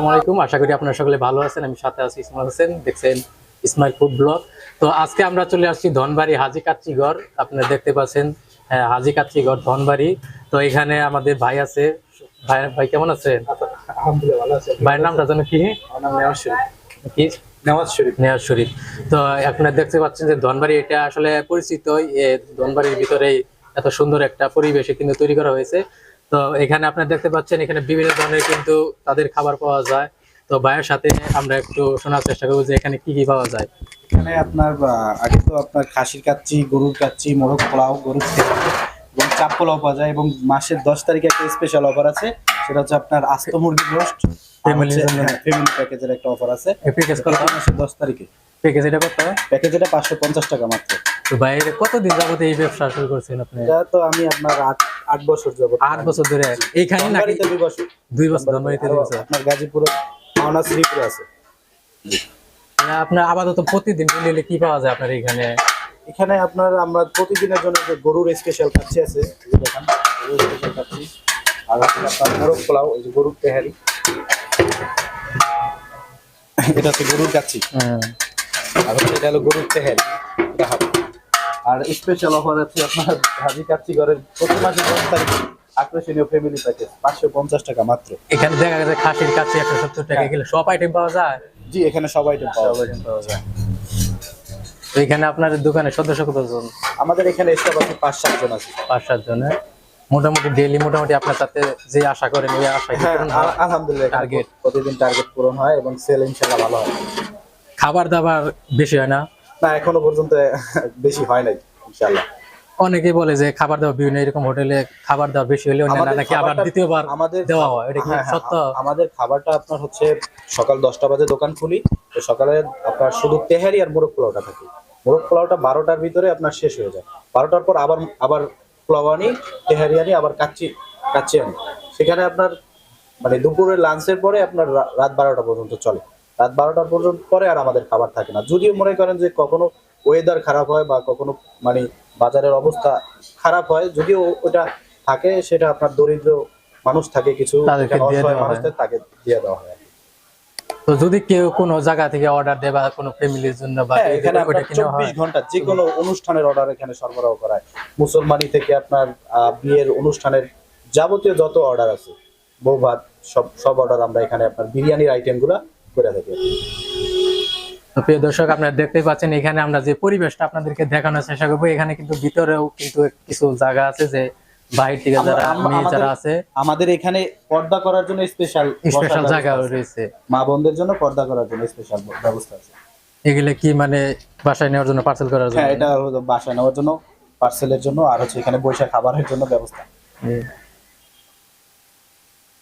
আসসালামু আলাইকুম। আশা করি আপনারা সকলে ভালো আছেন আমি সাথে আছি ইসমাইল হোসেন। দেখছেন ইসমাইল ফুড ব্লগ। তো আজকে আমরা চলে আসছি ধনবাড়ি হাজি কাচ্চিগড়। আপনারা দেখতে পাচ্ছেন হাজি কাচ্চিগড় ধনবাড়ি। তো এখানে আমাদের ভাই আছে। ভাই ভাই কেমন আছেন? আছে। ভাইয়ের নামটা জানো কি? নেওয়াজ শরীফ। নেওয়াজ শরীফ। তো আপনারা দেখতে পাচ্ছেন যে ধনবাড়ি এটা আসলে পরিচিত। ধনবাড়ির ভিতরে এত সুন্দর একটা পরিবেশে কিন্তু তৈরি করা হয়েছে। তো এখানে আপনারা দেখতে পাচ্ছেন এখানে বিভিন্ন ধরনের কিন্তু তাদের খাবার পাওয়া যায়। তো ভাইয়ের সাথে আমরা একটু শোনার চেষ্টা করব যে এখানে কি কি পাওয়া যায়। এখানে আপনার আগে তো আপনার খাসির কাচ্চি গরুর কাচ্চি মোরগ পোলাও গরুর এবং চাপ পোলাও পাওয়া যায় এবং মাসের দশ তারিখে একটা স্পেশাল অফার আছে সেটা হচ্ছে আপনার আস্ত মুরগির রোস্ট। ফ্যামিলি প্যাকেজের একটা অফার আছে। প্যাকেজ মাসের দশ তারিখে। প্যাকেজ এটা কত? প্যাকেজ এটা পাঁচশো পঞ্চাশ টাকা মাত্র। তো ভাইয়ের কতদিন যাবত এই ব্যবসা শুরু করছেন আপনি? এটা তো আমি আপনার আট আট বছর যাবত। আট বছর ধরে। এইখানে নাকি বছর। দুই বছর ধনবাড়িতে দুই বছর। আপনার গাজীপুরে মাওনা শ্রীপুরে আছে। আপনার আপাতত প্রতিদিন মিলিয়ে কি পাওয়া যায় আপনার এখানে এখানে আপনার আমরা প্রতিদিনের জন্য যে গরুর স্পেশাল কাচ্চি আছে দেখেন গরুর স্পেশাল কাচ্চি আর আপনার মোরগ পোলাও এই যে গরুর তেহারি। এটা হচ্ছে গরুর কাচ্চি হুম। আর হচ্ছে এটা হলো গরুর তেহারি। এটা। আর স্পেশাল অফার আছে আপনার হাজি কাচ্চি ঘরের প্রতি মাসে দশ তারিখে আকর্ষণীয় ফ্যামিলি প্যাকেজ পাঁচশো পঞ্চাশ টাকা মাত্র। এখানে দেখা গেছে খাসির কাছে একশো সত্তর টাকা গেলে সব আইটেম পাওয়া যায়? জি এখানে সব আইটেম পাওয়া যায়। পাওয়া যায়। এখানে আপনার দোকানে সদস্য কতজন? আমাদের এখানে স্টাফ আছে পাঁচ সাতজন আছে। পাঁচ সাত জনের মোটামুটি ডেইলি মোটামুটি আপনার তাতে যে আশা করেন ওই আশা হ্যাঁ আলহামদুলিল্লাহ Target. প্রতিদিন টার্গেট পূরণ হয় এবং সেল ইনশাল্লাহ ভালো হয়। খাবার দাবার বেশি হয় না? না এখনও পর্যন্ত বেশি হয় নাই ইনশাল্লাহ অনেকেই বলে যে খাবার দাবার বিভিন্ন এরকম হোটেলে খাবার দাবার বেশি হলে নাকি আবার দ্বিতীয়বার আমাদের দেওয়া হয় এটা কি হ্যাঁ, হ্যাঁ, সত্য? আমাদের খাবারটা আপনার হচ্ছে সকাল দশটা বাজে দোকান খুলি তো সকালে আপনার শুধু তেহারি আর মোরগ পোলাওটা থাকে। মোরগ পোলাওটা বারোটার ভিতরে আপনার শেষ হয়ে যায়। বারোটার পর আবার আবার পোলাও আনি তেহারি আনি আবার কাচ্চি কাচ্চি আনি। সেখানে আপনার মানে দুপুরের লাঞ্চের পরে আপনার রাত বারোটা পর্যন্ত চলে। রাত বারোটার পর্যন্ত পরে আর আমাদের খাবার থাকে না। যদিও মনে করেন যে কখনো ওয়েদার খারাপ হয় বা কখনো মানে বাজারের অবস্থা খারাপ হয় যদিও ওটা থাকে সেটা আপনার দরিদ্র মানুষ থাকে কিছু মানুষদের তাকে দিয়ে দেওয়া হয়। তো যদি কেউ কোনো জায়গা থেকে অর্ডার দেয় বা কোনো ফ্যামিলির জন্য বা হ্যাঁ, এখানে চব্বিশ ঘণ্টা যে কোনো অনুষ্ঠানের অর্ডার এখানে সরবরাহ করা হয়। মুসলমানি থেকে আপনার বিয়ের অনুষ্ঠানের যাবতীয় যত অর্ডার আছে বউ ভাত সব সব অর্ডার আমরা এখানে আপনার বিরিয়ানির আইটেমগুলা করে থাকি। তো প্রিয় দর্শক আপনারা দেখতে পাচ্ছেন এখানে আমরা যে পরিবেশটা আপনাদেরকে দেখানোর চেষ্টা করব এখানে কিন্তু ভিতরেও কিন্তু কিছু জায়গা আছে যে বাইরে থেকে যারা মেয়ে যারা আছে আমাদের এখানে পর্দা করার জন্য স্পেশাল স্পেশাল জায়গা রয়েছে। মা বোনদের জন্য পর্দা করার জন্য স্পেশাল ব্যবস্থা আছে। এগুলো কি মানে বাসায় নেওয়ার জন্য পার্সেল করার জন্য? হ্যাঁ এটা বাসায় নেওয়ার জন্য পার্সেলের জন্য আর হচ্ছে এখানে বৈশাখ খাবারের জন্য ব্যবস্থা।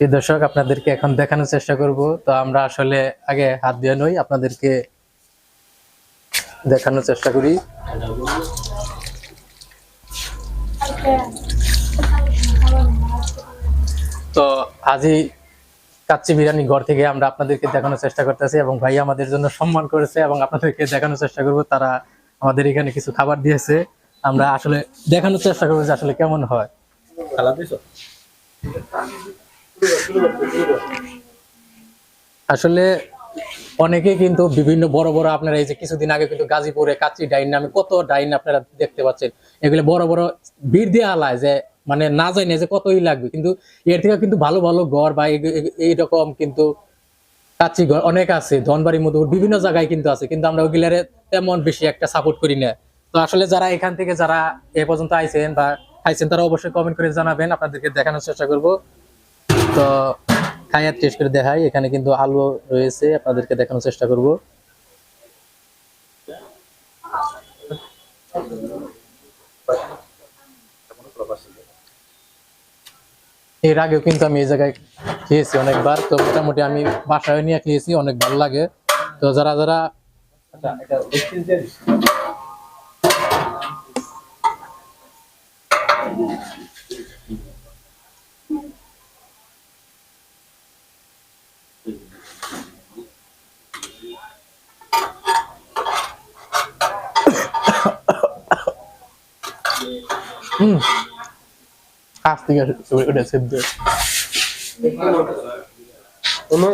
দর্শক, আপনাদেরকে এখন দেখানোর চেষ্টা করব। তো আমরা আসলে আগে হাত দিয়ে নই, আপনাদেরকে দেখানোর চেষ্টা করি। তো আজই কাচ্চি বিরিয়ানি ঘর থেকে আমরা আপনাদেরকে দেখানোর চেষ্টা করতেছি এবং ভাই আমাদের জন্য সম্মান করেছে এবং আপনাদেরকে দেখানোর চেষ্টা করব। তারা আমাদের এখানে কিছু খাবার দিয়েছে। আমরা আসলে দেখানোর চেষ্টা করব যে আসলে কেমন হয়। আসলে অনেকে কিন্তু বিভিন্ন বড় বড় আপনারা এই যে কিছুদিন আগে কিন্তু গাজীপুরে কাচি ডাইন নামে কত ডাইন আপনারা দেখতে পাচ্ছেন। এগুলো বড় বড় ভিড় দিয়ে আলায় যে মানে না জানি যে কতই লাগবে। কিন্তু এর থেকে কিন্তু ভালো ভালো ঘর বা এই- এই- এইরকম কিন্তু কাচি ঘর অনেক আছে, ধনবাড়ি, মধুপুর বিভিন্ন জায়গায় কিন্তু আছে। কিন্তু আমরা ওগুলারে তেমন বেশি একটা সাপোর্ট করি না। তো আসলে যারা এখান থেকে যারা এ পর্যন্ত আইছেন বা খাইছেন তারা অবশ্যই কমেন্ট করে জানাবেন। আপনাদেরকে দেখানোর চেষ্টা করব। তো খাইয়ার টেস্ট করে দেখাই। এখানে কিন্তু আলু রয়েছে, আপনাদেরকে দেখানোর চেষ্টা করব। এর আগেও কিন্তু আমি এই জায়গায় খেয়েছি অনেকবার। তো মোটামুটি আমি বাসায় নিয়ে খেয়েছি, অনেক ভালো লাগে। তো যারা যারা হুম কাছ থেকে ওটা সেদ্ধ কোনো